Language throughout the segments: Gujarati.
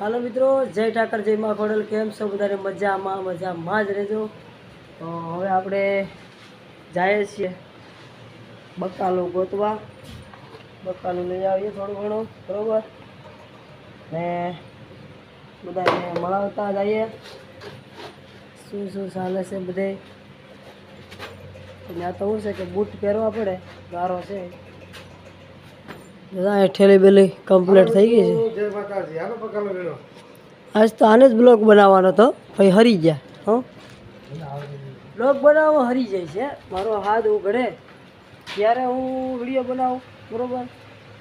હાલો મિત્રો, જય ઠાકર, જય મા ખોડલ, કેમ છો બધાને? મજામાં મજામાં જ રહેજો. તો હવે આપણે જઈએ છીએ બકાલું ગોતવા. બકાલું લઈ આવીએ થોડું ઘણું, બરાબર? ને બધાને મળાવતા જઈએ. શું શું ચાલે છે બધે? ત્યાં તો શું છે કે બૂટ પહેરવા પડે, ગારો છે. બધા ઠેલી બેલી કમ્પ્લીટ થઈ ગઈ છે. આજ તો આને જ બ્લોગ બનાવવાનો હતો. ભાઈ હરી ગયા, હો. બ્લોગ બનાવવા હરી જાય છે. મારો હાથ ઉઘડે ત્યારે હું વીડિયો બનાવું, બરોબર?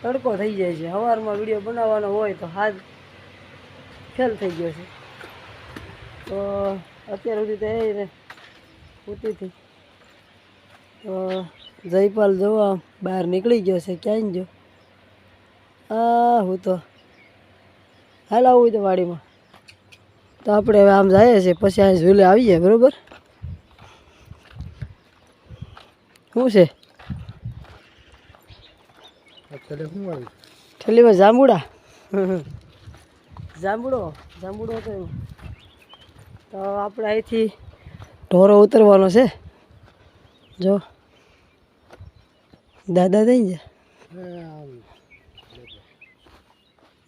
તડકો થઈ જાય છે. સવારમાં વીડિયો બનાવવાનો હોય તો હાથ ફેલ થઈ ગયો છે. તો અત્યાર સુધી તો એ ને ઉતીથી તો જયપાલ જોવા બહાર નીકળી ગયો છે. ક્યાંય જો આ હું તો હાલ આવું તો વાડીમાં. તો આપણે હવે આમ જઈએ છીએ પછી અહીં ઝૂલે આવીએ બરોબર? શું છે? ઠેલીમાં જાંબુડા. જાંબુડો જાંબુડો હતો એમાં તો આપણે અહીંથી ઢોરો ઉતરવાનો છે. જો. દાદા થઈ ગયા.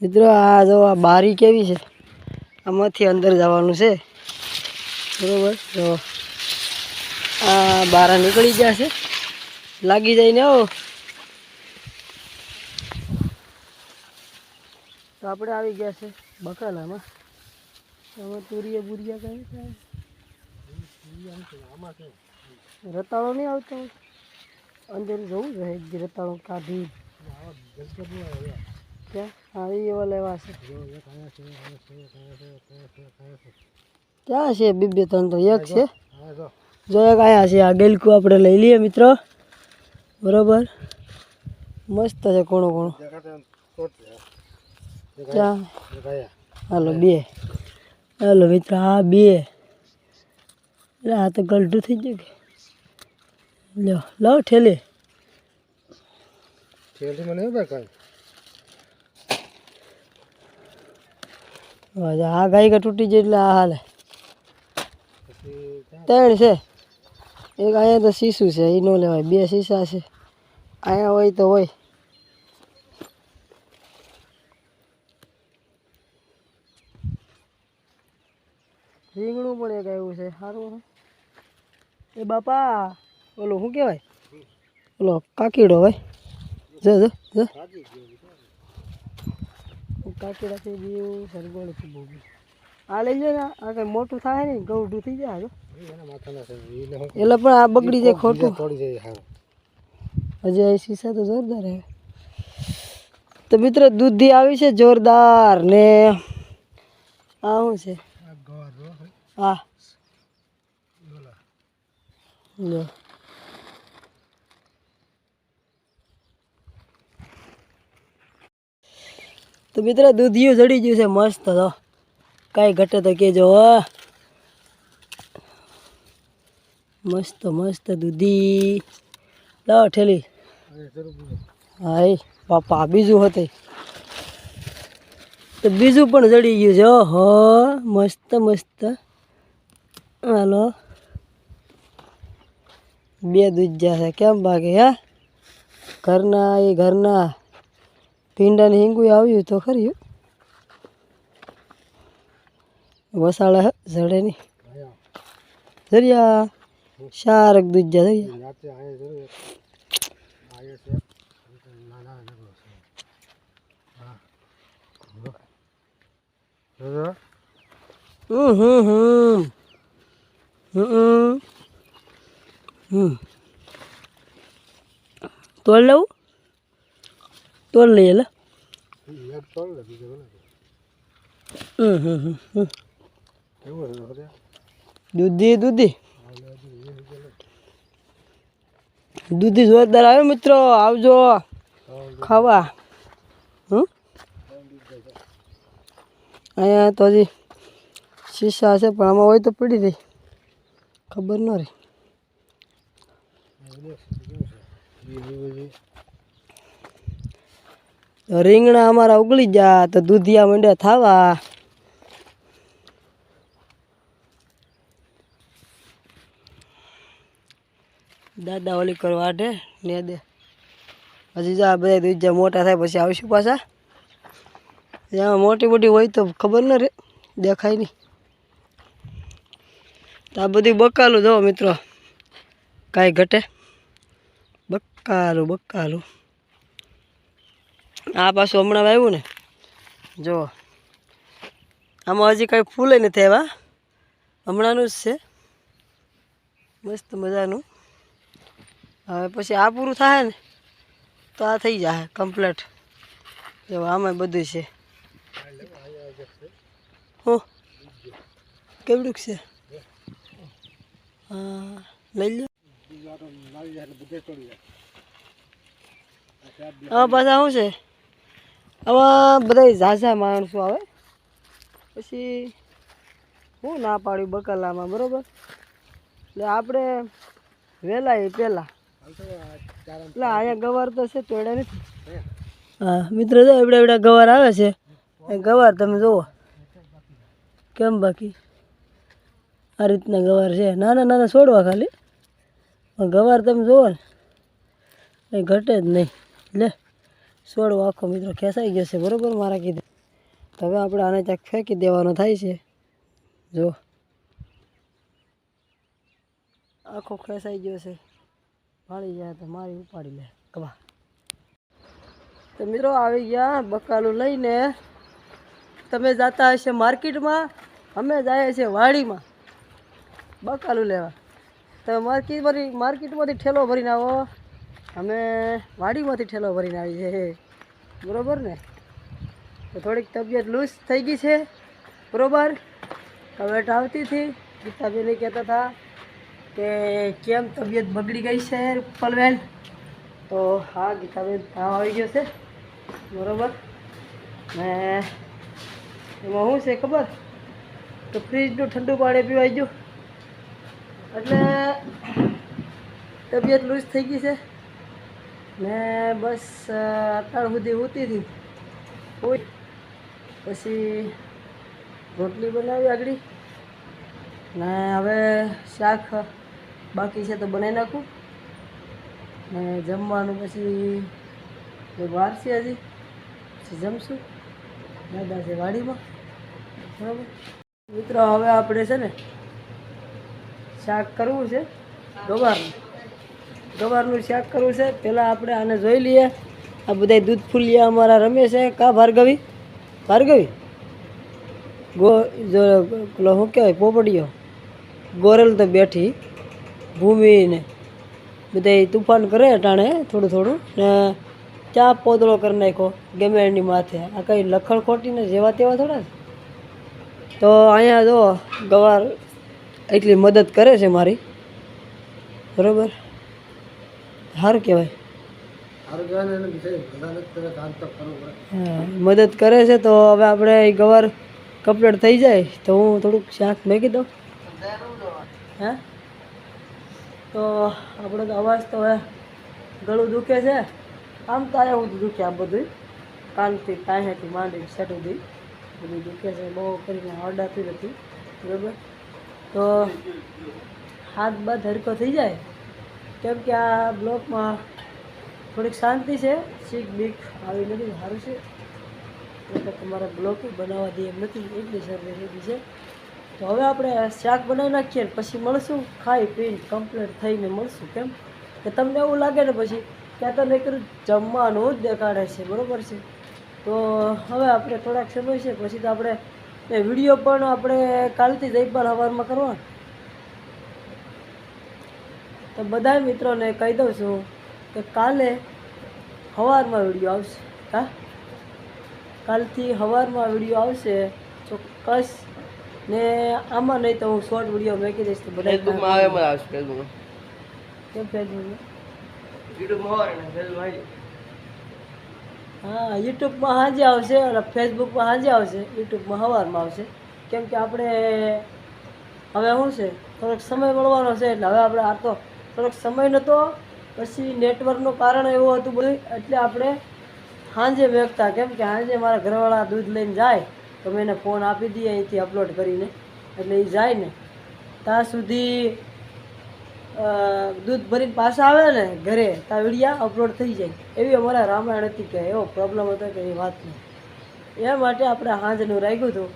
મિત્રો, આ જો આ બારી કેવી છે? આમાંથી અંદર જવાનું છે. બરોબર તો આ બારા નીકળી ગયા છે. લાગી જઈને આવો તો આપણે આવી ગયા છે બકાલામાં. હવે તુરિયા બુરિયા કઈ રતાળો નહીં આવતો? અંદર જવું દી રતાળો કાઢી. ક્યાં હા એવા લેવા છે ક્યાં છે બે બે ત્રણ તો એક છે જો એક આયા છે આ ગેલકું આપણે લઈ લઈએ મિત્રો બરોબર મસ્ત છે કોણો કોણો ક્યાં હાલો બે હાલો મિત્ર આ બે એટલે આ તો ગલઢું થઈ ગયું કે લો લાવ ઠેલી હવે આ ગાય તૂટી જાય એટલે આ હાલે. ત્રણ છે. એક અહીંયા તો શીશું છે એ ન લેવાય. બે શીશા છે. અહીંયા હોય તો હોય. રીંગણું પણ એક આવ્યું છે. સારું એ બાપા, ઓલો શું કહેવાય? ઓલો કાકીડો ભાઈ જો જો જો. કાકીડાથી બી સરગોળ છે બહુ. આ લઈ જાય ને આ કઈ મોટું થાય ને ગૌઢું થઈ જાય જો. એટલે પણ આ બગડી જાય ખોટું. હજી શીશા તો જોરદાર હે તો મિત્રો દૂધી આવી છે જોરદાર ને આ શું છે? હા. લ્યો તો મિત્ર, દૂધિયું જડી ગયું છે, મસ્ત તો. કાંઈ ઘટે તો કહેજો મસ્ત મસ્ત દૂધી. લાવો ઠેલી. હા બાપા બીજું હતું. તો બીજું પણ જડી ગયું છે ઓહો મસ્ત મસ્ત. હાલો. બે દૂધ છે, કેમ બાકી, હે? ઘરના, એ ઘરના. ભીંડાની હિંગું આવ્યું તો ખરી વસાળા જડે નહીં. જરિયા, શારક દૂધ જરિયા. હમ હમ હમ. હમ હમ. તોડ લઉં? તોડ લઈએ લે દૂધી દૂધી. દૂધી જોરદાર આવે મિત્રો. આવજો. ખાવા. હમ? અહીંયા તો હજી શીશા છે, પણ આમાં હોય તો પડી રહી. ખબર ન રહી. રીંગણા અમારા ઉગળી ગયા તો દૂધિયા મંડ્યા થાવા. દાદા ઓલી કરવા દે ને દે. પછી જા બધા દૂધિયા મોટા થાય પછી આવશું પાછા. જ્યાં મોટી મોટી હોય તો ખબર ના રે, દેખાય નહીં. તો આ બધું બકાલું જુઓ મિત્રો, કાંઈ ઘટે. બકાલું બકાલું. આ પાછું હમણાં આવ્યું ને. જો. આમાં હજી કાંઈ ફૂલે નથી આવ્યા હમણાંનું જ છે. મસ્ત મજાનું. હવે પછી આ પૂરું થાય ને, તો આ થઈ જાય કમ્પ્લેટ જો આમાં બધું છે. હો. કેવડુંક છે? હા, લઈ લો હા, પાછા શું છે? આમાં બધા ઝાઝા માણસો આવે. પછી હું ના પાડ્યું બકાલામાં, બરોબર? એટલે આપણે વહેલા એ પહેલાં એટલે અહીંયા ગવાર તો છે, તોડ્યા નથી. હા, મિત્રો જો, એવડા એવડા ગવાર આવે છે. ગવાર તમે જુઓ. કેમ બાકી? આ રીતના ગવાર છે. નાના નાના છોડવા ખાલી. ગવાર તમે જુઓ ને, એ ઘટે જ નહીં. લે. છોડવો આખો મિત્રો ખેંચાઈ ગયો છે, બરોબર? મારા કીધે. તો હવે આપણે આને ક્યાંક ફેંકી દેવાનો થાય છે. જો. આખો ખેંચાઈ ગયો છે. ભાળી જાય તો મારી ઉપાડી લે. કબા તો મિત્રો આવી ગયા બકાલું લઈને. તમે જતા હશે માર્કેટમાં, અમે જાય છે વાડીમાં. બકાલું લેવા. તમે માર્કેટમાંથી માર્કેટમાંથી ઠેલો ભરીને આવો. અમે વાડીમાંથી ઠેલો ભરીને આવી છે બરાબર ને? તો થોડીક તબિયત લૂઝ થઈ ગઈ છે. બરોબર? કમેન્ટ આવતી હતી ગીતાબેને કહેતા હતા કે કેમ તબિયત બગડી ગઈ છે પલવેલ તો હા, ગીતાબેન તાવ આવી ગયો છે. બરાબર? ને એમાં શું છે ખબર? તો ફ્રીજનું ઠંડુ પાણી પીવાઈ ગયું. એટલે તબિયત લૂઝ થઈ ગઈ છે. ને બસ અત્યાર સુધી ઉતી હતી. હોય પછી રોટલી બનાવી આગળ. ને હવે શાક બાકી છે તો બનાવી નાખું. ને જમવાનું પછી વાર છે હજી, પછી જમશું. દાદા છે વાડીમાં. બરાબર? મિત્રો, હવે આપણે છે ને શાક કરવું છે. ગવારનું ગવારનું શાક કરવું છે પહેલાં આપણે આને જોઈ લઈએ. આ બધા દૂધ ફૂલિયા અમારા રમે છે. કા ભાર્ગવી? ભાર્ગવી? ગો, જો શું કહેવાય પોપડીઓ ગોરેલ તો બેઠી. ભૂમિને બધા તુફાન કરે અટાણે થોડું થોડું. ને ચા પોદળો કરી નાખ્યો ગમે એની માથે. આ કંઈ લખણ ખોટીને જેવા તેવા થોડા તો અહીંયા જો ગવાર એટલી મદદ કરે છે મારી. બરોબર? સારું કહેવાય. હા, મદદ કરે છે તો હવે આપણે ગવાર કમ્પ્લીટ થઈ જાય તો હું થોડુંક શાક મેકી દઉં. હે? તો આપણે તો અવાજ તો હવે ગળું દુખે છે. આમ તો આવ્યા બધું દુખે આ બધું કાનથી કાંઈથી માંડી સેટ સુધી બધું દુખે છે બહુ કરીને હરડાતું નથી. બરાબર? તો હાથ બાદ હરકો થઈ જાય? કેમ કે આ બ્લોકમાં થોડીક શાંતિ છે, શીખ બીક આવી નથી, સારું છે. એટલે તમારા બ્લોક બનાવવા દે એમ નથી, એટલી સર્વે થઈ છે. તો હવે આપણે શાક બનાવી નાખીએ પછી મળશું, ખાઈ પીને કમ્પ્લીટ થઈને મળશું, કેમ કે તમને એવું લાગે ને પછી ત્યાં તમે નીકળ્યું જમવાનું જ દેખાડે છે, બરાબર છે. તો હવે આપણે થોડાક સમય છે, પછી તો આપણે વીડિયો પણ આપણે કાલથી જઈપાલ હવારમાં કરવા તો બધા મિત્રોને કહી દઉં છું કે કાલે સવારમાં વીડિયો આવશે હા? કાલથી સવારમાં વીડિયો આવશે ચોક્કસ. ને આમાં નહીં તો હું શોર્ટ વીડિયો મેકી દઈશ તો બધા ફેસબુકમાં આવે એમાં આવશે ફેસબુકમાં કેમ ફેસબુકમાં યુટ્યુબમાં આવે ને ફેસબુકમાં હા યુટ્યુબમાં સાંજે આવશે અને ફેસબુકમાં સાંજે આવશે. યુટ્યુબમાં સવારમાં આવશે. કેમ કે આપણે હવે શું છે? થોડોક સમય મળવાનો છે એટલે હવે આપણે આ તો થોડોક સમય નહોતો પછી નેટવર્કનું કારણ એવું હતું બધું એટલે આપણે સાંજે વેચતા કેમ કે સાંજે મારા ઘરવાળા દૂધ લઈને જાય, તો મેં એને ફોન આપી દઈએ, અહીંથી અપલોડ કરીને, એટલે એ જાય ને. ત્યાં સુધી દૂધ ભરીને પાછા આવે ને ઘરે, ત્યાં વિડીયા અપલોડ થઈ જાય. એવી અમારા રામાયણ હતી કે એવો પ્રોબ્લેમ હતો કે એ વાત નહીં. એ માટે આપણે હાંજનું રાખ્યું હતું.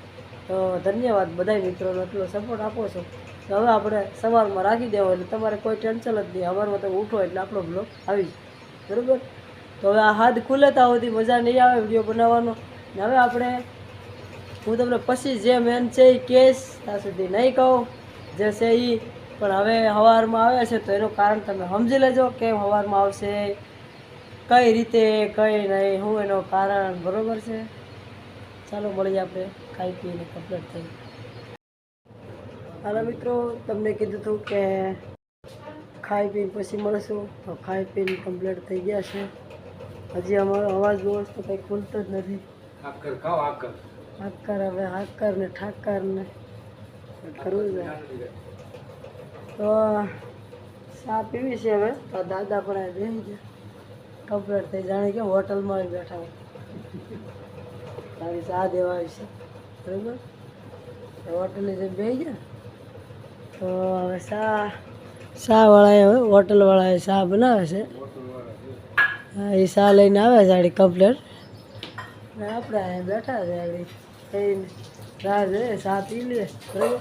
તો ધન્યવાદ બધા મિત્રોનો, એટલો સપોર્ટ આપો છો. તો હવે આપણે સવારમાં રાખી દેવો એટલે તમારે કોઈ ટેન્શન જ નહીં. અમારમાં તમે ઉઠો એટલે આપણો બ્લોગ આવી જાય. બરાબર? તો હવે આ હાથ ખુલે ત્યાં સુધી મજા નહીં આવે વીડિયો બનાવવાનો. ને હવે આપણે, હું તમને પછી જે મેન છે એ કેસ ત્યાં સુધી નહીં કહું, જે છે એ પણ હવે સવારમાં આવે છે તો એનું કારણ તમે સમજી લેજો કેમ સવારમાં આવશે, કઈ રીતે, કઈ નહીં, શું એનો કારણ, બરોબર છે? ચાલો મળીએ આપણે, ખાઈ પીને કમ્પ્લીટ થઈ. હાલો મિત્રો તમને કીધું હતું કે ખાઈ પીને પછી મળશું. તો ખાઈ પીને કમ્પ્લીટ થઈ ગયા છે. હજી અમારો અવાજ બવાજ તો કંઈ ખુલતો જ નથી. હાકર હવે હાકર ને ઠાકર ને. કરવું છે તો ચા પીવી છે હવે. તો દાદા પણ આ બેસી ગયા. કમ્પ્લીટ થઈ જાણે કે હોટલમાં આવી બેઠા હોય. તારી ચા દેવા આવી છે. બરાબર? હોટલની જેમ બેસી ગયા? તો હવે શા શાહવાળાએ હવે હોટલવાળાએ ચા બનાવે છે. હા એ ચા લઈને આવે છે આડી કમ્પ્લેટ. ને આપણે અહીંયા બેઠા છે આડી થઈને રાહ જોઈએ ચા પી લે. બરાબર?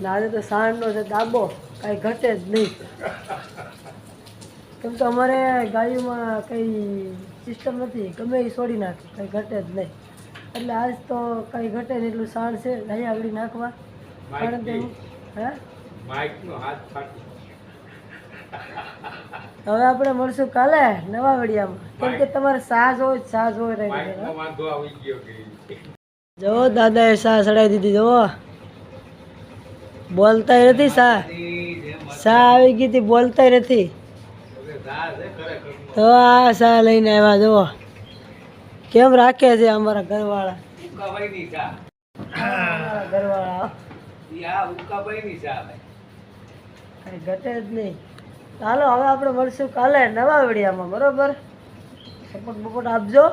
ને આજે તો સાંજનો છે દાબો. કાંઈ ઘટે જ નહીં. કેમ તો અમારે ગાડીમાં કંઈ સિસ્ટમ નથી. ગમે એ છોડી નાખે કંઈ ઘટે જ નહીં. એટલે આજ તો કંઈ ઘટે નહીં એટલું સાણ છે. નહીં આગળ નાખવા. કારણ કે હે? હવે આપણે મળશું કાલે નવા વડિયામાં કેમ કે તમારે સાસ હોય સાસ હોય જો દાદાએ સા ચડાવી દીધી જો બોલતાય નથી સા સા આવી ગઈ હતી બોલતાય નથી. તો આ સા લઈને આવ્યા જવો કેમ રાખે છે અમારા ઘરવાળા? ઘરવાળા ઈ આ ઉકાભાઈ ની ચા ભાઈ કઈ ઘટે જ નહીં. ચાલો હવે આપણે મળશું કાલે નવા વિડીયામાં બરોબર? સપોર્ટ બપોર્ટ આપજો.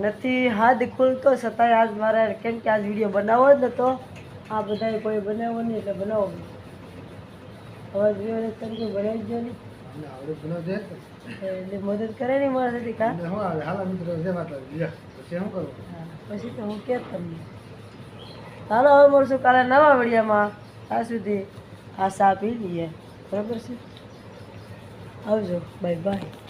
નથી હાથ ખુલતો છતાંય આજ મારે કેમ કે આજ વીડિયો બનાવવો જ નહોતો આ બધાએ કોઈ બનાવવો નહીં એટલે બનાવો. હવે વીડિયો તરીકે બનાવી દો નહીં? એટલે મદદ કરે નહીં મારાથી કા? હા, પછી તો હું કે તમને. ચાલો હવે મળશું કાલે નવા વિડીયોમાં ત્યાં સુધી આ સા પી બરાબર છે? આવજો. Bye bye